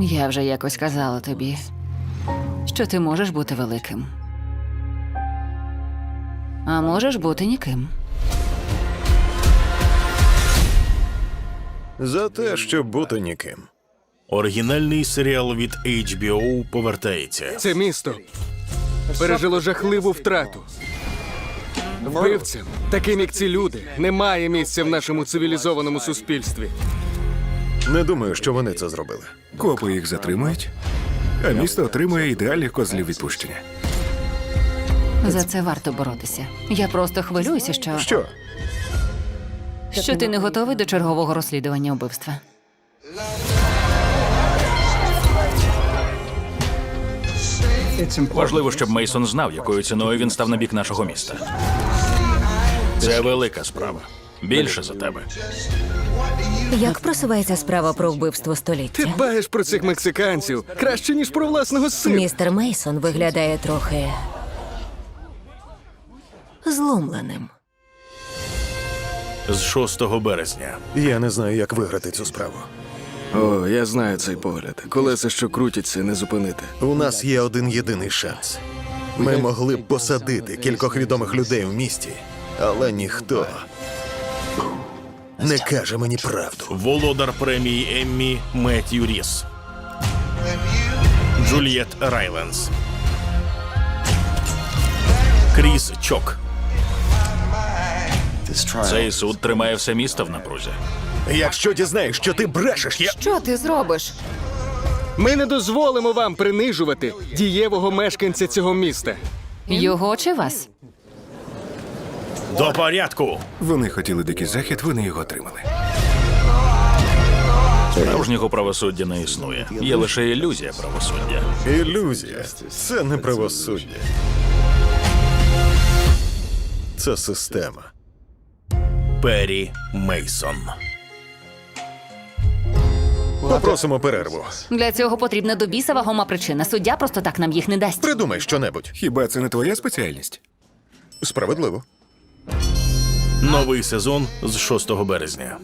Я вже якось казала тобі, що ти можеш бути великим. А можеш бути ніким. За те, щоб бути ніким. Оригінальний серіал від HBO повертається. Це місто пережило жахливу втрату. Вбивцям, таким як ці люди, немає місця в нашому цивілізованому суспільстві. Не думаю, що вони це зробили. Копи їх затримують, а місто отримує ідеальних козлів відпущення. За це варто боротися. Я просто хвилююся, що, Що? що ти не готовий до чергового розслідування убивства. Важливо, щоб Мейсон знав, якою ціною він став на бік нашого міста. Це велика справа. Більше за тебе. Як просувається справа про вбивство століття? Ти дбаєш про цих мексиканців краще, ніж про власного сина. Містер Мейсон виглядає трохи зломленим. З 6 березня. Я не знаю, як виграти цю справу. О, я знаю цей погляд. Колеса, що крутяться, не зупинити. У нас є один єдиний шанс. Ми могли б посадити кількох відомих людей в місті, але ніхто не каже мені правду. Володар премії Еммі Меттью Ріс. Джульєт Райленс. Кріс Чок. Цей суд тримає все місто в напрузі. Якщо дізнаєш, що ти брешеш, я. Що ти зробиш? Ми не дозволимо вам принижувати дієвого мешканця цього міста. Його чи вас? До порядку! Вони хотіли дикий захід, вони його отримали. Справжнього правосуддя не існує. Є лише ілюзія правосуддя. Ілюзія. Це не правосуддя. Це система. Перрі Мейсон. Попросимо перерву. Для цього потрібна до біса вагома причина. Суддя просто так нам їх не дасть. Придумай щонебудь. Хіба це не твоя спеціальність? Справедливо. Новий сезон з 6 березня.